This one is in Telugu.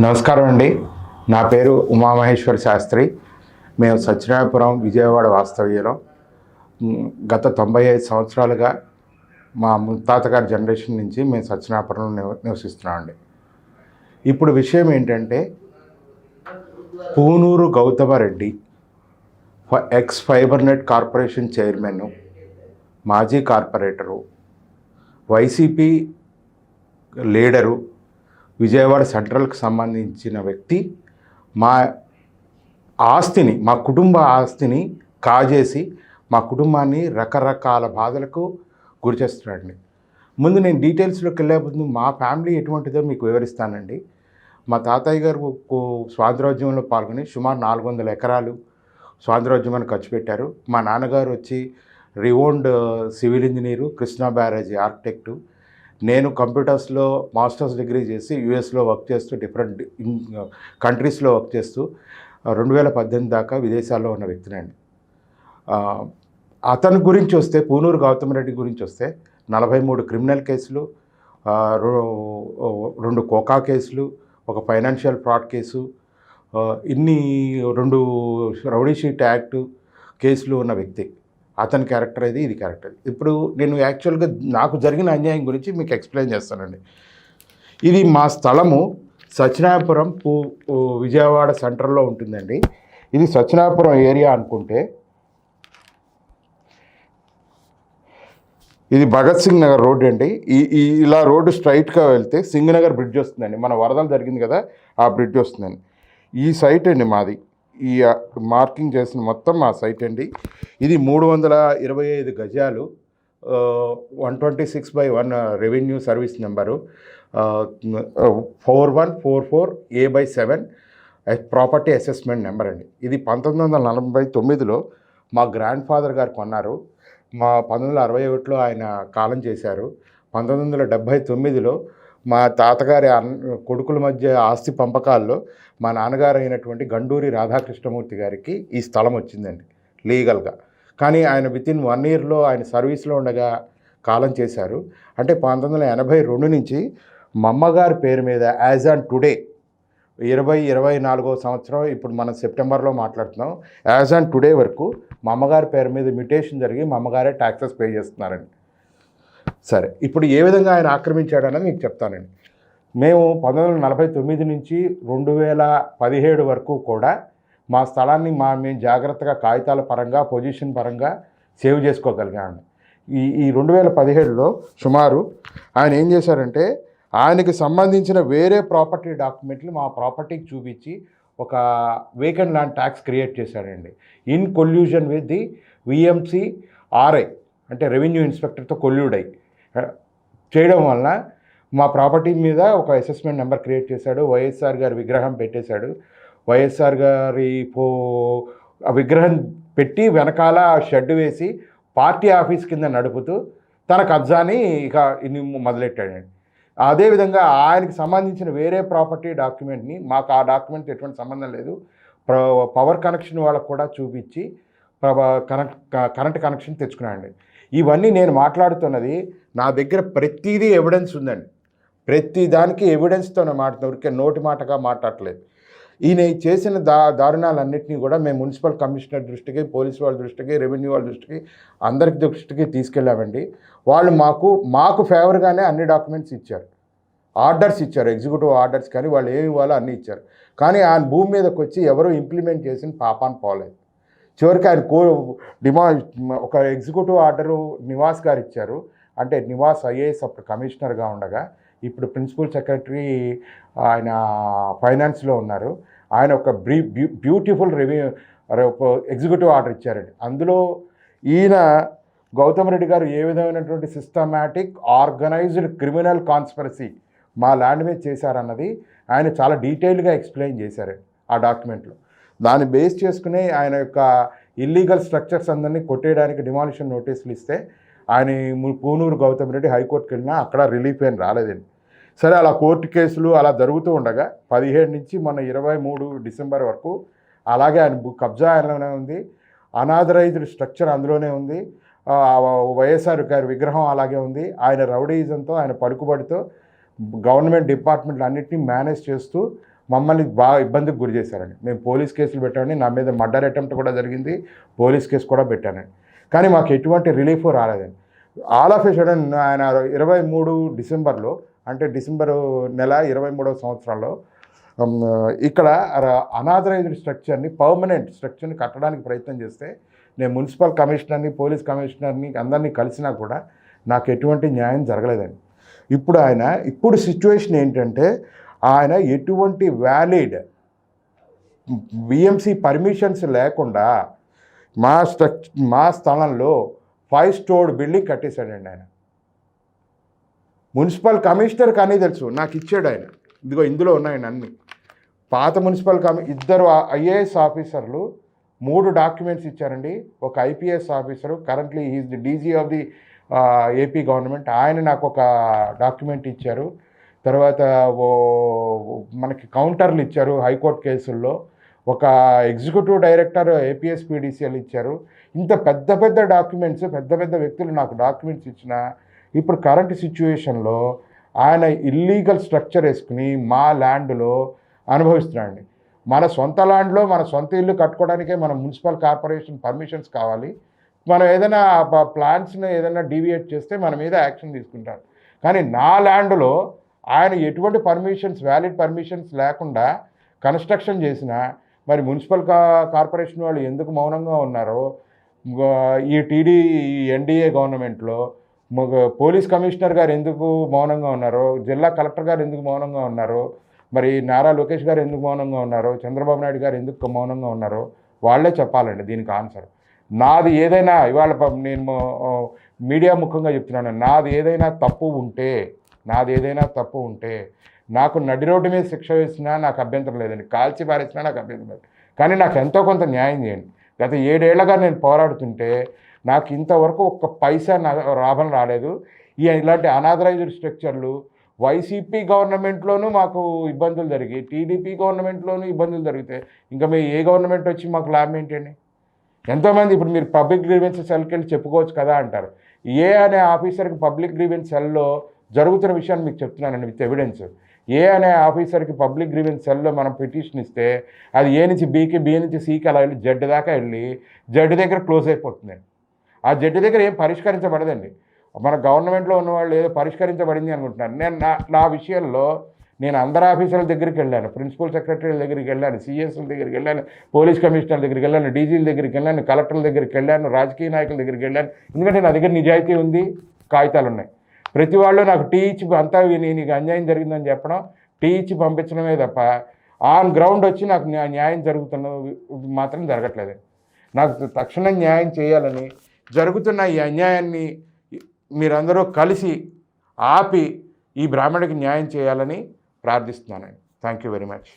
నమస్కారం అండి. నా పేరు ఉమామహేశ్వర శాస్త్రి. మేము సత్యనారాయణపురం విజయవాడ వాస్తవ్యంలో. గత తొంభై ఐదు సంవత్సరాలుగా మా ముత్తాతగారి జనరేషన్ నుంచి మేము సత్యనారాయణపురంలో నివ- నివసిస్తున్నామండి ఇప్పుడు విషయం ఏంటంటే పూనూరు గౌతమరెడ్డి ఫ- ఎక్స్ ఫైబర్నెట్ కార్పొరేషన్ చైర్మన్ మాజీ కార్పొరేటరు వైసీపీ లీడరు విజయవాడ సెంట్రల్కి సంబంధించిన వ్యక్తి మా ఆస్తిని మా కుటుంబ ఆస్తిని కాజేసి మా కుటుంబాన్ని రకరకాల బాధలకు గురి చేస్తున్నాడండి. ముందు నేను డీటెయిల్స్లోకి వెళ్ళే ముందు మా ఫ్యామిలీ ఎటువంటిదో మీకు వివరిస్తానండి. మా తాతయ్య గారు స్వాతంత్రోద్యమంలో పాల్గొని సుమారు నాలుగు వందల ఎకరాలు స్వాతంత్రోద్యమాన్ని ఖర్చు పెట్టారు. మా నాన్నగారు వచ్చి రివోండ్ civil engineer Krishna barrage architect నేను కంప్యూటర్స్లో మాస్టర్స్ డిగ్రీ చేసి యూఎస్లో వర్క్ చేస్తూ డిఫరెంట్ కంట్రీస్లో వర్క్ చేస్తూ రెండు వేల పద్దెనిమిది దాకా విదేశాల్లో ఉన్న వ్యక్తినండి అతని గురించి వస్తే పూనూరు గౌతమ్ రెడ్డి గురించి వస్తే నలభై మూడు క్రిమినల్ కేసులు రో- రెండు కోకా కేసులు ఒక ఫైనాన్షియల్ ఫ్రాడ్ కేసు ఇన్ని రెండు రౌడీ షీట్ యాక్ట్ కేసులు ఉన్న వ్యక్తి. అతని క్యారెక్టర్ ఇది ఇది క్యారెక్టర్ ఇప్పుడు నేను యాక్చువల్గా నాకు జరిగిన అన్యాయం గురించి మీకు ఎక్స్ప్లెయిన్ చేస్తానండి. ఇది మా స్థలము సత్యనారాయణపురం పూ విజయవాడ సెంటర్లో ఉంటుందండి. ఇది సత్యనారాయణపురం ఏరియా అనుకుంటే ఇది భగత్ సింగ్ నగర్ రోడ్ అండి. ఈ ఇలా రోడ్డు స్ట్రైట్గా వెళ్తే సింగనగర్ బ్రిడ్జ్ వస్తుందండి. మన వరదలు జరిగింది కదా ఆ బ్రిడ్జ్ వస్తుందండి. ఈ సైట్ అండి మాది. ఈ మార్కింగ్ చేసిన మొత్తం మా సైట్ అండి. ఇది మూడు వందల ఇరవై ఐదు గజాలు one twenty six by one revenue service number. Four one four four A by seven property assessment number అండి. ఇది పంతొమ్మిది వందల నలభై తొమ్మిదిలో మా గ్రాండ్ ఫాదర్ గారు కొన్నారు. మా పంతొమ్మిది వందల అరవై ఒకటిలో ఆయన కాలం చేశారు. పంతొమ్మిది వందల డెబ్భై తొమ్మిదిలో మా తాతగారి కొడుకుల మధ్య ఆస్తి పంపకాల్లో మా నాన్నగారు అయినటువంటి గండూరి రాధాకృష్ణమూర్తి గారికి ఈ స్థలం వచ్చిందండి లీగల్గా. కానీ ఆయన విత్ ఇన్ వన్ ఇయర్లో ఆయన సర్వీస్లో ఉండగా కాలం చేశారు. అంటే పంతొమ్మిది వందల ఎనభై రెండు నుంచి మా అమ్మగారి పేరు మీద యాజ్ ఆన్ టుడే ఇరవై ఇరవై నాలుగో సంవత్సరం ఇప్పుడు మనం సెప్టెంబర్లో మాట్లాడుతున్నాం యాజ్ ఆన్ టుడే వరకు మా అమ్మగారి పేరు మీద మ్యూటేషన్ జరిగి మా అమ్మగారే ట్యాక్సెస్ పే చేస్తున్నారండి. సరే ఇప్పుడు ఏ విధంగా ఆయన ఆక్రమించాడన్నది మీకు చెప్తానండి. మేము పంతొమ్మిది వందల నలభై తొమ్మిది నుంచి రెండు వేల పదిహేడు వరకు కూడా మా స్థలాన్ని మా మేము జాగ్రత్తగా కాగితాల పరంగా పొజిషన్ పరంగా సేవ్ చేసుకోగలిగాము ఈ ఈ రెండు వేల పదిహేడులో సుమారు ఆయన ఏం చేశారంటే ఆయనకి సంబంధించిన వేరే ప్రాపర్టీ డాక్యుమెంట్లు మా ప్రాపర్టీకి చూపించి ఒక వేకెంట్ ల్యాండ్ ట్యాక్స్ క్రియేట్ చేశాడండి. In collusion with the VMC RI అంటే రెవెన్యూ ఇన్స్పెక్టర్తో కొల్యూడై. చేయడం వలన మా ప్రాపర్టీ మీద ఒక అసెస్మెంట్ నెంబర్ క్రియేట్ చేశాడు. వైఎస్ఆర్ గారి విగ్రహం పెట్టేశాడు. వైఎస్ఆర్ గారి పో విగ్రహం పెట్టి వెనకాల షెడ్ వేసి పార్టీ ఆఫీస్ కింద నడుపుతూ తన కబ్జాని ఇక ఇన్ని మొదలెట్టాడండి అదేవిధంగా ఆయనకి సంబంధించిన వేరే ప్రాపర్టీ డాక్యుమెంట్ని మాకు ఆ డాక్యుమెంట్ ఎటువంటి సంబంధం లేదు. పవర్ కనెక్షన్ వాళ్ళకు కూడా చూపించి ప్రభ- కనెక్ట్ కరెంట్ కనెక్షన్ తెచ్చుకున్నానండి ఇవన్నీ నేను మాట్లాడుతున్నది నా దగ్గర ప్రతిదీ ఎవిడెన్స్ ఉందండి. ప్రతి దానికి ఎవిడెన్స్తోనే మాట్లాడుతున్నా ఊరికే నోటి మాటగా మాట్లాడలేదు ఈయన చేసిన దా దారుణాలన్నింటినీ కూడా మేము మున్సిపల్ కమిషనర్ దృష్టికి పోలీస్ వాళ్ళ దృష్టికి రెవెన్యూ వాళ్ళ దృష్టికి అందరికి దృష్టికి తీసుకెళ్ళామండి. వాళ్ళు మాకు మాకు ఫేవర్గానే అన్ని డాక్యుమెంట్స్ ఇచ్చారు. ఆర్డర్స్ ఇచ్చారు ఎగ్జిక్యూటివ్ ఆర్డర్స్ కానీ వాళ్ళు ఏమి ఇవ్వాలో అన్నీ ఇచ్చారు. కానీ ఆయన భూమి మీదకి వచ్చి ఎవరు ఇంప్లిమెంట్ చేసిన పాపాన్ని పోలేదు చివరికి ఆయన కో డిమా ఒక ఎగ్జిక్యూటివ్ ఆర్డరు నివాస్ గారు ఇచ్చారు అంటే నివాస్ ఐఏఎస్ అప్పుడు కమిషనర్గా ఉండగా ఇప్పుడు ప్రిన్సిపల్ సెక్రటరీ ఆయన ఫైనాన్స్లో ఉన్నారు. ఆయన ఒక బ్రీ బ్యూ బ్యూటిఫుల్ రివ్యూ ఎగ్జిక్యూటివ్ ఆర్డర్ ఇచ్చారండి. అందులో ఈయన గౌతమ్ రెడ్డి గారు ఏ విధమైనటువంటి సిస్టమాటిక్ ఆర్గనైజ్డ్ క్రిమినల్ కాన్స్పరసీ మా ల్యాండ్ మీద చేశారన్నది ఆయన చాలా డీటెయిల్డ్గా ఎక్స్ప్లెయిన్ చేశారు ఆ డాక్యుమెంట్లో. దాన్ని బేస్ చేసుకుని ఆయన యొక్క ఇల్లీగల్ స్ట్రక్చర్స్ అందరినీ కొట్టేయడానికి డిమాలిషన్ నోటీసులు ఇస్తే ఆయన పూనూరు గౌతమ్ రెడ్డి హైకోర్టుకి వెళ్ళినా అక్కడ రిలీఫ్ ఏం రాలేదండి. సరే అలా కోర్టు కేసులు అలా జరుగుతూ ఉండగా పదిహేడు నుంచి మొన్న ఇరవై మూడు డిసెంబర్ వరకు అలాగే ఆయన కబ్జా ఆయనలోనే ఉంది. అనాథరైజ్డ్ స్ట్రక్చర్ అందులోనే ఉంది. వైఎస్ఆర్ గారి విగ్రహం అలాగే ఉంది. ఆయన రౌడీజంతో ఆయన పలుకుబడితో గవర్నమెంట్ డిపార్ట్మెంట్లు అన్నింటినీ మేనేజ్ చేస్తూ మమ్మల్ని బాగా ఇబ్బందికి గురి చేశారండి మేము పోలీస్ కేసులు పెట్టామండి నా మీద మర్డర్ అటెంప్ట్ కూడా జరిగింది పోలీస్ కేసు కూడా పెట్టానండి కానీ మాకు ఎటువంటి రిలీఫ్ రాలేదండి ఆల్ ఆఫ్ ఏ సడన్ ఆయన ఇరవై మూడు డిసెంబర్లో అంటే డిసెంబర్ నెల ఇరవై మూడవ సంవత్సరంలో ఇక్కడ అనాథరైజ్డ్ స్ట్రక్చర్ని పర్మనెంట్ స్ట్రక్చర్ని కట్టడానికి ప్రయత్నం చేస్తే నేను మున్సిపల్ కమిషనర్ని పోలీస్ కమిషనర్ని అందరినీ కలిసినా కూడా నాకు ఎటువంటి న్యాయం జరగలేదండి ఇప్పుడు ఆయన ఇప్పుడు సిచ్యువేషన్ ఏంటంటే ఆయన ఎటువంటి వ్యాలిడ్ బిఎంసి పర్మిషన్స్ లేకుండా మా స్ట్రక్ మా స్థలంలో ఫైవ్ స్టోర్డ్ బిల్డింగ్ కట్టేశాడండి ఆయన. మున్సిపల్ కమిషనర్ కానీ తెలుసు నాకు ఇచ్చాడు ఆయన. ఇదిగో ఇందులో ఉన్నాయండి అన్ని పాత మున్సిపల్ కమి ఇద్దరు ఐఏఎస్ ఆఫీసర్లు మూడు డాక్యుమెంట్స్ ఇచ్చారండి. ఒక IPS officer currently is the DG of the AP government ఆయన నాకు ఒక డాక్యుమెంట్ ఇచ్చారు. తర్వాత ఓ మనకి కౌంటర్లు ఇచ్చారు హైకోర్టు కేసుల్లో. ఒక ఎగ్జిక్యూటివ్ డైరెక్టర్ ఏపీఎస్ పీడీసీఎల్ ఇచ్చారు. ఇంత పెద్ద పెద్ద డాక్యుమెంట్స్ పెద్ద పెద్ద వ్యక్తులు నాకు డాక్యుమెంట్స్ ఇచ్చిన ఇప్పుడు కరెంట్ సిచ్యువేషన్లో ఆయన ఇల్లీగల్ స్ట్రక్చర్ వేసుకుని మా ల్యాండ్లో అనుభవిస్తున్నాడు మన సొంత ల్యాండ్లో మన సొంత ఇల్లు కట్టుకోవడానికే మన మున్సిపల్ కార్పొరేషన్ పర్మిషన్స్ కావాలి. మనం ఏదైనా ప్లాన్స్ని ఏదైనా డీవియేట్ చేస్తే మన మీద యాక్షన్ తీసుకుంటారు. కానీ నా ల్యాండ్లో ఆయన ఎటువంటి పర్మిషన్స్ వ్యాలిడ్ పర్మిషన్స్ లేకుండా కన్స్ట్రక్షన్ చేసిన మరి మున్సిపల్ కా కార్పొరేషన్ వాళ్ళు ఎందుకు మౌనంగా ఉన్నారో ఈ టీడీ ఎన్డీఏ గవర్నమెంట్లో పోలీస్ కమిషనర్ గారు ఎందుకు మౌనంగా ఉన్నారో జిల్లా కలెక్టర్ గారు ఎందుకు మౌనంగా ఉన్నారో మరి నారా లోకేష్ గారు ఎందుకు మౌనంగా ఉన్నారో చంద్రబాబు నాయుడు గారు ఎందుకు మౌనంగా ఉన్నారో వాళ్ళే చెప్పాలండి దీనికి ఆన్సర్ నాది ఏదైనా ఇవాళ నేను మీడియా ముఖంగా చెప్తున్నాను నాది ఏదైనా తప్పు ఉంటే నాది ఏదైనా తప్పు ఉంటే నాకు నడి రోడ్డు మీద శిక్ష వేసినా నాకు అభ్యంతరం లేదండి. కాల్చి పారేసినా నాకు అభ్యంతరం లేదు. కానీ నాకు ఎంతో కొంత న్యాయం చేయండి. గత ఏడేళ్ళగా నేను పోరాడుతుంటే నాకు ఇంతవరకు ఒక్క పైసా నా లాభం రాలేదు. ఈ ఇలాంటి అనాథరైజ్డ్ స్ట్రక్చర్లు వైసీపీ గవర్నమెంట్లోనూ మాకు ఇబ్బందులు జరిగి టీడీపీ గవర్నమెంట్లోనూ ఇబ్బందులు జరిగితే ఇంకా మీ ఏ గవర్నమెంట్ వచ్చి మాకు లాభం ఏంటండి? ఎంతోమంది ఇప్పుడు మీరు పబ్లిక్ గ్రీవెన్స్ సెల్కి వెళ్ళి చెప్పుకోవచ్చు కదా అంటారు. ఏ అనే ఆఫీసర్కి పబ్లిక్ గ్రీవెన్స్ సెల్లో జరుగుతున్న విషయాన్ని మీకు చెప్తున్నానండి విత్ ఎవిడెన్స్. ఏ అనే ఆఫీసర్కి పబ్లిక్ గ్రీవెన్స్ సెల్లో మనం పిటిషన్ ఇస్తే అది ఏ నుంచి బీకి బి నుంచి సికి అలా వెళ్ళి జడ్ దాకా వెళ్ళి జడ్డు దగ్గర క్లోజ్ అయిపోతుందండి. ఆ జడ్ దగ్గర ఏం పరిష్కరించబడదండి. మన గవర్నమెంట్లో ఉన్న వాళ్ళు ఏదో పరిష్కరించబడింది అనుకుంటున్నారు. నేను నా నా విషయంలో నేను అందరు ఆఫీసర్ల దగ్గరికి వెళ్ళాను ప్రిన్సిపల్ సెక్రటరీల దగ్గరికి వెళ్ళాను సిఎస్ల దగ్గరికి వెళ్ళాను పోలీస్ కమిషనర్ దగ్గరికి వెళ్ళాను డీజీల దగ్గరికి వెళ్ళాను కలెక్టర్ల దగ్గరికి వెళ్ళాను రాజకీయ నాయకుల దగ్గరికి వెళ్ళాను. ఎందుకంటే నా దగ్గర నిజాయితీ ఉంది కాగితాలు ఉన్నాయి. ప్రతి వాళ్ళు నాకు టీ ఇచ్చి అంతా విని నీకు అన్యాయం జరిగిందని చెప్పడం టీ ఇచ్చి పంపించడమే తప్ప ఆన్ గ్రౌండ్ వచ్చి నాకు న్యాయం జరుగుతున్న మాత్రం జరగట్లేదు. నాకు తక్షణం న్యాయం చేయాలని జరుగుతున్న ఈ అన్యాయాన్ని మీరందరూ కలిసి ఆపి ఈ బ్రాహ్మణుడికి న్యాయం చేయాలని ప్రార్థిస్తున్నానండి థ్యాంక్ యూ వెరీ మచ్